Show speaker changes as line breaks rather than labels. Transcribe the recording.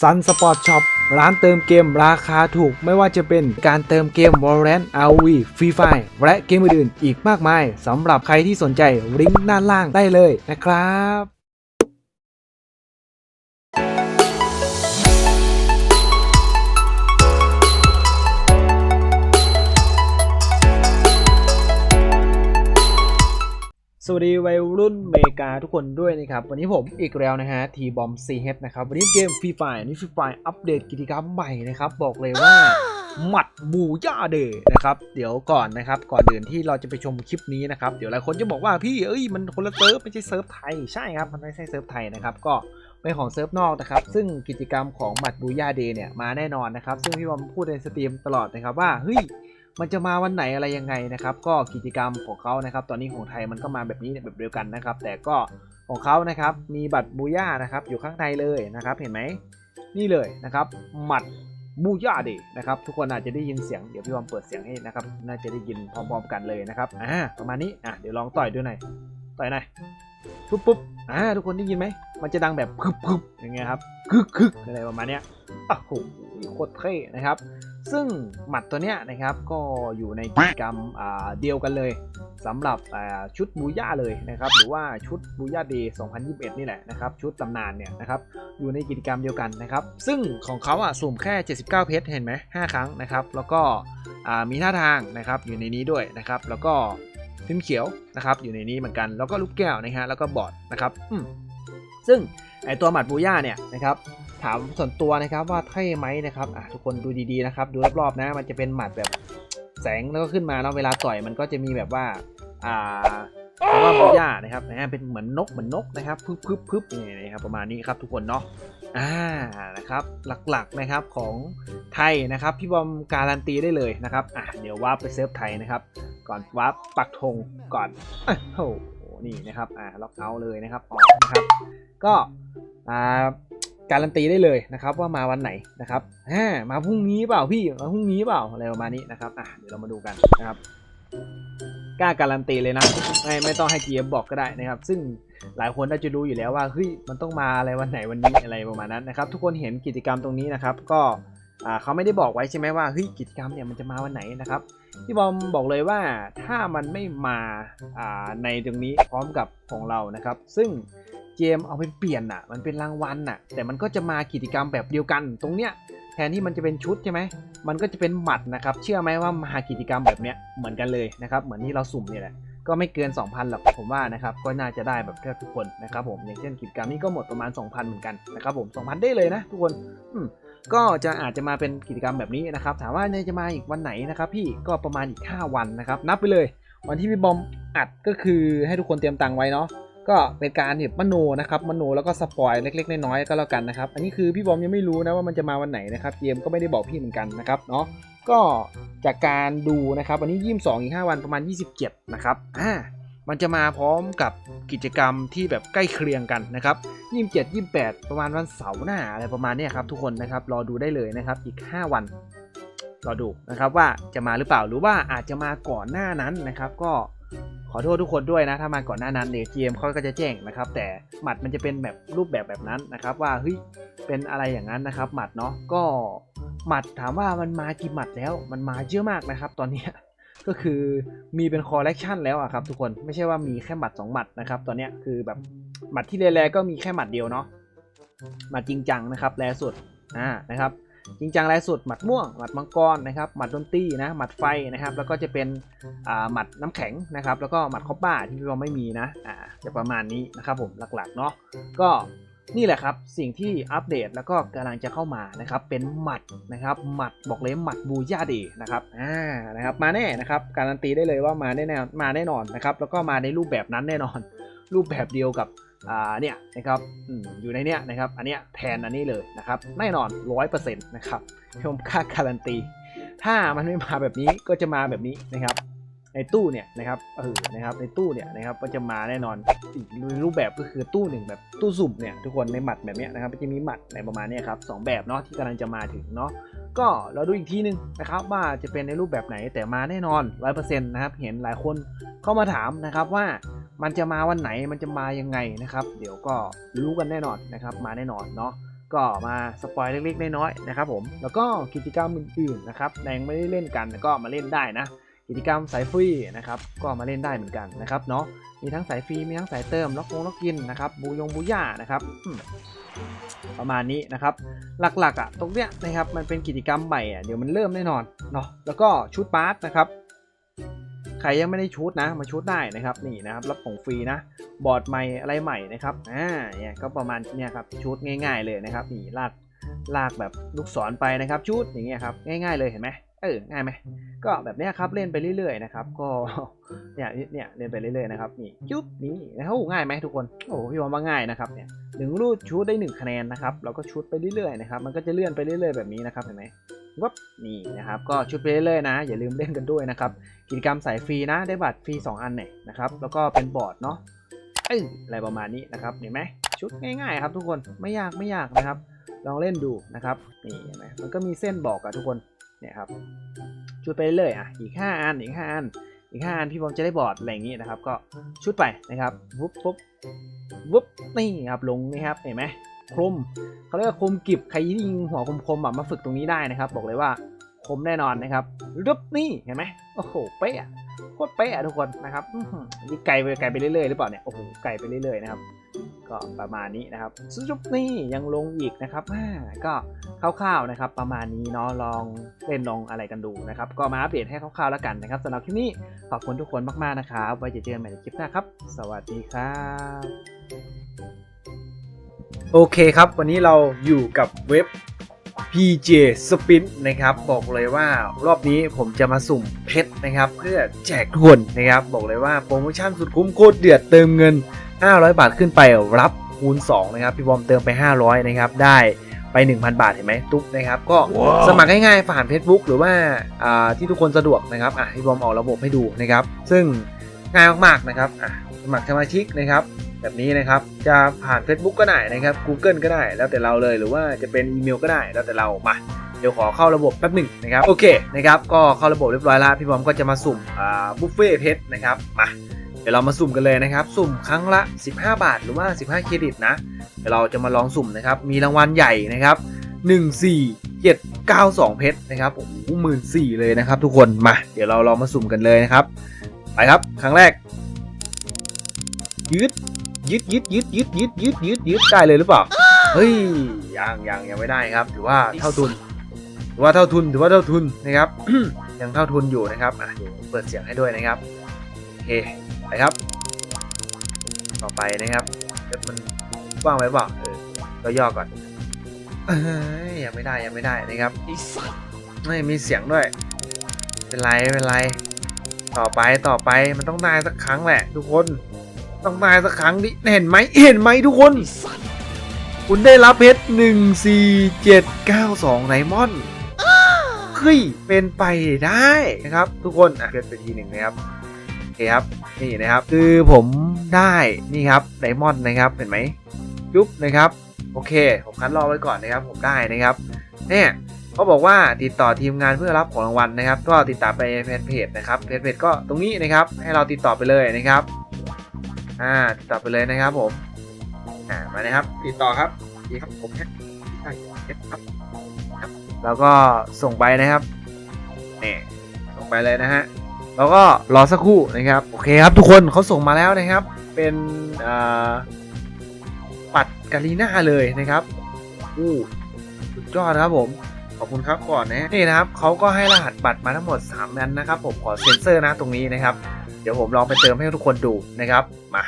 ซันสปอร์ตช็อปร้านเติมเกมราคาถูกไม่ว่าจะเป็นการเติมเกม Valorant RV Free Fire และเกมอื่นๆอีกมากมายสำหรับใครที่สนใจลิงก์ด้านล่างได้เลยนะครับ วัสดีวัยรุ่นเมกาทุกคนด้วยนะครับ วันนี้ผมอีกแล้วนะฮะทีบอมซีเฮดนะครับ วันนี้เกมฟรีไฟนี่ฟรีไฟอัปเดตกิจกรรมใหม่นะครับ บอกเลยว่าหมัดบูย่าเดย์นะครับ เดี๋ยวก่อนนะครับ ก่อนอื่นที่เราจะไปชมคลิปนี้นะครับ เดี๋ยวหลายคนจะบอกว่าพี่เอ้ยมันคนละเซิร์ฟไม่ใช่เซิร์ฟไทยใช่ครับมันไม่ใช่เซิร์ฟไทยนะครับก็เป็นของเซิร์ฟนอกนะครับ ซึ่งกิจกรรมของหมัดบูย่าเดย์เนี่ยมาแน่นอนนะครับ ซึ่งพี่บอมพูดในสตรีมตลอดนะครับว่าเฮ้ย มันจะมาวันไหนอะไรยังไงนะครับ ก็กิจกรรมของเขานะครับ ตอนนี้ของไทยมันก็มาแบบนี้แบบเดียวกันนะครับ แต่ก็ของเขานะครับมีบัตรบูย่านะครับ อยู่ข้างในเลยนะครับ เห็นไหมนี่เลยนะครับหมัดบูย่าเดนะครับ ทุกคนอาจจะได้ยินเสียงเดี๋ยวพี่บอมเปิดเสียงให้นะครับ น่าจะได้ยินพร้อมๆกันเลยนะครับอ่าประมาณนี้อะเดี๋ยวลองต่อยดูหน่อยต่อยหน่อยปุ๊บปุ๊บอ่าทุกคนได้ยินไหมมันจะดังแบบคึบคึบอย่างเงี้ยครับคึกคึกอะไรประมาณเนี้ยโอ้โหโคตรเท่นะครับ ซึ่งหมัดตัวเนี้ยนะครับก็อยู่ในกิจกรรมเดียวกันเลยสำหรับชุดบูย่าเลยนะครับหรือว่าชุดบูย่าเดย์2021 นี่แหละนะครับชุดตำนานเนี่ยนะครับอยู่ในกิจกรรมเดียวกันนะครับซึ่งของเขาอะสุ่มแค่ 79 เพชรเห็นไหม5ครั้งนะครับแล้วก็มีท่าทางนะครับอยู่ในนี้ด้วยนะครับแล้วก็พิมพ์เขียวนะครับอยู่ในนี้เหมือนกันแล้วก็ลูกแก้วนะฮะแล้วก็บอร์ดนะครับซึ่งไอตัวหมัดบูย่าเนี่ยนะครับ ถามส่วนตัวนะครับว่าเท่ไหมนะครับอะทุกคนดูดีๆนะครับดูรอบๆนะมันจะเป็นหมัดแบบแสงแล้วก็ขึ้นมาเนาะเวลาต่อยมันก็จะมีแบบว่าอ่าเพราะว่าบูย่านะครับนะฮะเป็นเหมือนนกเหมือนนกนะครับพึบพึบพึบนี่นะครับประมาณนี้ครับทุกคนเนาะอ่านะครับหลักๆนะครับของไทยนะครับพี่บอมการันตีได้เลยนะครับอะเดี๋ยววาร์ปไปเซิร์ฟไทยนะครับ ก่อนวาร์ปปักธงก่อนโอ้โหนี่นะครับอ่าล็อกเอาเลยนะครับออกนะครับ ก็อ่า การันตีได้เลยนะครับว่ามาวันไหนนะครับอ่ามาพรุ่งนี้เปล่าพี่มาพรุ่งนี้เปล่าอะไรประมาณนี้นะครับอะเดี๋ยวเรามาดูกันนะครับกล้าการันตีเลยนะไม่ไม่ต้องให้ GM บอกก็ได้นะครับ ซึ่งหลายคนน่าจะรู้อยู่แล้วว่าเฮ้ยมันต้องมาอะไรวันไหนวันนี้อะไรประมาณนั้นนะครับทุกคนเห็นกิจกรรมตรงนี้นะครับ ก็อ่าเขาไม่ได้บอกไว้ใช่ไหมว่าเฮ้ยกิจกรรมเนี่ยมันจะมาวันไหนนะครับ พี่บอมบอกเลยว่าถ้ามันไม่มาาในตรงนี้พร้อมกับของเรานะครับ ซึ่งเกมเอาไปเปลี่ยนอะ มันเป็นรางวัลอะ แต่มันก็จะมากิจกรรมแบบเดียวกัน ตรงเนี้ยแทนที่มันจะเป็นชุดใช่ไหม มันก็จะเป็นหมัดนะครับ เชื่อไหมว่ามากิจกรรมแบบเนี้ยเหมือนกันเลยนะครับ เหมือนที่เราสุ่มเนี่ยแหละ ก็ไม่เกิน 2,000หรอกผมว่านะครับ ก็น่าจะได้แบบแทบทุกคนนะครับผม อย่างเช่นกิจกรรมนี้ก็หมดประมาณ 2,000 เหมือนกันนะครับผม 2,000 ได้เลยนะทุกคน อืม ก็จะอาจจะมาเป็นกิจกรรมแบบนี้นะครับ ถามว่าจะมาอีกวันไหนนะครับ พี่ก็ประมาณอีก 5 วันนะครับ นับไปเลย วันที่พี่บอมอัดก็คือให้ทุกคนเตรียมตังค์ไว้เนาะก็เป็นการแบบมโนนะครับมโนแล้วก็สปอยเล็ก ๆ น้อยๆก็แล้วกันนะครับ อันนี้คือพี่บอมยังไม่รู้นะว่ามันจะมาวันไหนนะครับเกมก็ไม่ได้บอกพี่เหมือนกันนะครับเนาะก็จากการดูนะครับวันนี้ยี่สองอีกห้าวันประมาณ 27 นะครับอ่า มันจะมาพร้อมกับกิจกรรมที่แบบใกล้เคียงกันนะครับยี่สิบเจ็ดยี่สิบแปดประมาณวันเสาร์หน้าอะไรประมาณนี้ครับทุกคนนะครับรอดูได้เลยนะครับอีก 5 วันรอดูนะครับว่าจะมาหรือเปล่าหรือว่าอาจจะมาก่อนหน้านั้นนะครับ ก็ขอโทษทุกคนด้วยนะถ้ามาก่อนหน้านั้นเดี๋ยวเกมเขาก็จะแจ้งนะครับ แต่หมัดมันจะเป็นแบบรูปแบบแบบนั้นนะครับ ว่าเฮ้ยเป็นอะไรอย่างนั้นนะครับ หมัดเนาะก็หมัดถามว่ามันมากี่หมัดแล้ว มันมาเยอะมากนะครับ ตอนนี้ ก็คือมีเป็นคอลเลกชันแล้วอะครับทุกคนไม่ใช่ว่ามีแค่หมัดสองหมัดนะครับตอนนี้คือแบบหมัดที่แรๆก็มีแค่หมัดเดียวเนาะหมัดจริงจังนะครับแรสุดอ่านะครับจริงจังแรสุดหมัดม่วงหมัดมังกรนะครับหมัดดนตรีนะหมัดไฟนะครับแล้วก็จะเป็นอ่าหมัดน้ำแข็งนะครับแล้วก็หมัดคอปบ้าที่เราไม่มีนะอ่าจะประมาณนี้นะครับผมหลักๆเนาะก็ นี่แหละครับสิ่งที่อัปเดตแล้วก็กำลังจะเข้ามานะครับเป็นหมัดนะครับหมัดบอกเลยหมัดบูย่าดย์นะครับอ่านะครับมาแน่นะครับการันตีได้เลยว่ามาแน่แน่มาแน่นอนนะครับแล้วก็มาในรูปแบบนั้นแน่นอน รูปแบบเดียวกับอ่าเนี่ยนะครับอมอยู่ในเนี้ยนะครับอันเนี้ยแทนอันนี้เลยนะครับแน่นอนร้อยเปอร์เซ็นต์นะครับผมค่าการันตี ถ้ามันไม่มาแบบนี้ก็จะมาแบบนี้นะครับ ในตู้เนี่ยนะครับเออนะครับในตู้เนี่ยนะครับก็จะมาแน่นอนอีกรูปแบบก็คือตู้หนึ่งแบบตู้สุ่มเนี่ยทุกคนในหมัดแบบเนี้ยนะครับจะมีหมัดในประมาณเนี้ยครับสองแบบเนาะที่กำลังจะมาถึงเนาะก็เราดูอีกทีหนึงนะครับว่าจะเป็นในรูปแบบไหนแต่มาแน่นอนร้อยเปอร์เซ็นต์นะครับเห็นหลายคนเข้ามาถามนะครับว่ามันจะมาวันไหนมันจะมายังไงนะครับ เดี๋ยวก็รู้กันแน่นอนนะครับมาแน่นอนเนาะก็มาสปอยเล็กๆน้อยๆนะครับผมแล้วก็กิจกรรมอื่นๆนะครับแดงไม่ได้เล่นกันก็มาเล่นได้นะ กิจกรรมสายฟรีนะครับก็มาเล่นได้เหมือนกันนะครับเนาะมีทั้งสายฟรีมีทั้งสายเติมล็อกงล็อกกินนะครับบูยงบูย่านะครับประมาณนี้นะครับ หลักๆอะตรงเนี้ยนะครับมันเป็นกิจกรรมใหม่อะเดี๋ยวมันเริ่มแน่นอนเนาะแล้วก็ชุดบาสนะครับใครยังไม่ได้ชุดนะมาชุดได้นะครับนี่นะครับรับของฟรีนะบอร์ดใหม่อะไรใหม่นะครับอ่าเนี่ยก็ประมาณเนี่ยครับชุดง่าย ๆเลยนะครับนี่ลากลากแบบลูกศรไปนะครับชุดอย่างเงี้ยครับง่าย ๆเลยเห็นไหม เออง่ายไหมก็แบบเนี้ยครับเล่นไปเรื่อยๆนะครับก็เนี่ยเนี่ยเล่นไปเรื่อยๆนะครับนี่จุ๊บนี่นะครับโอ้ง่ายไหมทุกคนโอ้พี่บอมว่าง่ายนะครับเนี่ยหนึ่งรูดชูดได้หนึ่งคะแนนนะครับเราก็ชุดไปเรื่อยๆนะครับมันก็จะเลื่อนไปเรื่อยๆแบบนี้นะครับเห็นไหมวับนี่นะครับก็ชุดไปเรื่อยๆนะ อย่าลืมเล่นกันด้วยนะครับกิจกรรมสายฟรีนะได้บัตรฟรี2 อันเนี่ยนะครับแล้วก็เป็นบอร์ดเนาะเอ้ยอะไรประมาณนี้นะครับเห็นไหมชุดง่ายๆครับทุกคนไม่ยากไม่ยากนะครับ ลองเล่นดูนะครับนี่เห็นไหมมันก็มีเส้นบอกอะทุกคน เนี่ยครับชุดไปเรื่อยอะอีก 5 อันอีก 5 อันอีก 5 อันพี่บอมจะได้บอร์ดอะไรอย่างงี้นะครับ ก็ชุดไปนะครับวุบปุ๊บวุบนี่ครับลงนี่ครับเห็นไหมคมเขาเรียกว่าคมกิบใครที่ยิงหัวคมๆแบบมาฝึกตรงนี้ได้นะครับ บอกเลยว่าคมแน่นอนนะครับรึบนี่เห็นไหมโอ้โหเป๊ะโคตรเป๊ะทุกคนนะครับนี่ไกลไปไกลไปเรื่อยๆหรือเปล่าเนี่ยโอ้โหไกลไปเรื่อยๆนะครับ ก็ประมาณนี้นะครับซุปนี่ยังลงอีกนะครับก็คร่าวๆนะครับ ประมาณนี้เนาะลองเล่นลองอะไรกันดูนะครับ ก็มาอัปเดตให้คร่าวๆแล้วกันนะครับสำหรับคลิปนี้ขอบคุณทุกคนมากๆนะครับไว้เจอกันใหม่ในคลิปหน้าครับ สวัสดีครับโอเคครับ วันนี้เราอยู่กับเว็บ PJ Spin นะครับ บอกเลยว่ารอบนี้ผมจะมาสุ่มเพชรนะครับ เพื่อแจกทุกคนนะครับ บอกเลยว่าโปรโมชั่นสุดคุ้มโคตรเดือดเติมเงิน 500 บาทขึ้นไปรับคูณ2นะครับพี่บอมเติมไป 500นะครับได้ไป 1,000 บาทเห็นไหมตุ๊กนะครับก็
Wow
สมัครง่ายๆผ่าน Facebook หรือว่าอ่าที่ทุกคนสะดวกนะครับอะพี่บอมออกระบบให้ดูนะครับ ซึ่งง่ายมากๆนะครับอะสมัครสมาชิกนะครับ แบบนี้นะครับจะผ่าน Facebook ก็ได้นะครับ Google ก็ได้แล้วแต่เราเลยหรือว่าจะเป็นอีเมลก็ได้แล้วแต่เรามาเดี๋ยวขอเข้าระบบแป๊บหนึ่งนะครับโอเคนะครับก็เข้าระบบเรียบร้อยแล้วพี่บอมก็จะมาสุ่มอ่าบุฟเฟ่เพชรนะครับมาเดี๋ยวเรามาสุ่มกันเลยนะครับ สุ่มครั้งละ 15 บาทหรือว่า 15 เครดิตนะ เดี๋ยวเราจะมาลองสุ่มนะครับ มีรางวัลใหญ่นะครับ1 4 7 9 2 เพชรนะครับ โอ้โหหมื่นสี่เลยนะครับทุกคน มา เดี๋ยวเราลองมาสุ่มกันเลยนะครับ ไปครับ ครั้งแรกยืดยึดยึดยึดยึดยึดยึดยึดยึดได้เลยหรือเปล่า เฮ้ย ยังยังยังไม่ได้ครับ ถือว่าเท่าทุน ถือว่าเท่าทุน ถือว่าเท่าทุนนะครับ ยังเท่าทุนอยู่นะครับ อะเดี๋ยวเปิดเสียงให้ด้วยนะครับ โอเค ไปครับ ต่อไปนะครับเดี๋ยวมันว่างไว้เปล่าเออก็ย่อก่อนยังไม่ได้ยังไม่ได้นะครับไม่มีเสียงด้วย เป็นไรเป็นไร ต่อไปต่อไปมันต้องได้สักครั้งแหละ ทุกคน ต้องได้สักครั้งดิเห็นไหมเห็นไหมทุกคน คุณได้รับเพชรหนึ่งสี่เจ็ดเก้าสองไดมอนด์เฮ้ยเป็นไปได้นะครับ ทุกคนอะเพชรไปทีหนึ่งนะครับ เคครับนี่นะครับคือผมได้นี่ครับไดมอนด์นะครับเห็นไหมยุบนะครับโอเค ผมคัดรอไว้ก่อนนะครับ ผมได้นะครับเนี่ยเขาบอกว่าติดต่อทีมงานเพื่อรับของรางวัลนะครับ ก็ติดต่อไปแฟนเพจนะครับแฟนเพจก็ตรงนี้นะครับ ให้เราติดต่อไปเลยนะครับอ่าติดต่อไปเลยนะครับผมอ่ามาเลยครับ ติดต่อครับดีครับผมเนี่ยได้ครับครับแล้วก็ส่งไปนะครับนี่ส่งไปเลยนะฮะ แล้วก็รอสักครู่นะครับ โอเคครับทุกคนเขาส่งมาแล้วนะครับ เป็นปัดกาลีน่าเลยนะครับอู้สุดยอดครับผมขอบคุณครับก่อนนะนี่นะครับเขาก็ให้รหัสบัตรมาทั้งหมด3นั้นนะครับ ผมขอเซ็นเซอร์นะตรงนี้นะครับ เดี๋ยวผมลองไปเติมให้ทุกคนดูนะครับมา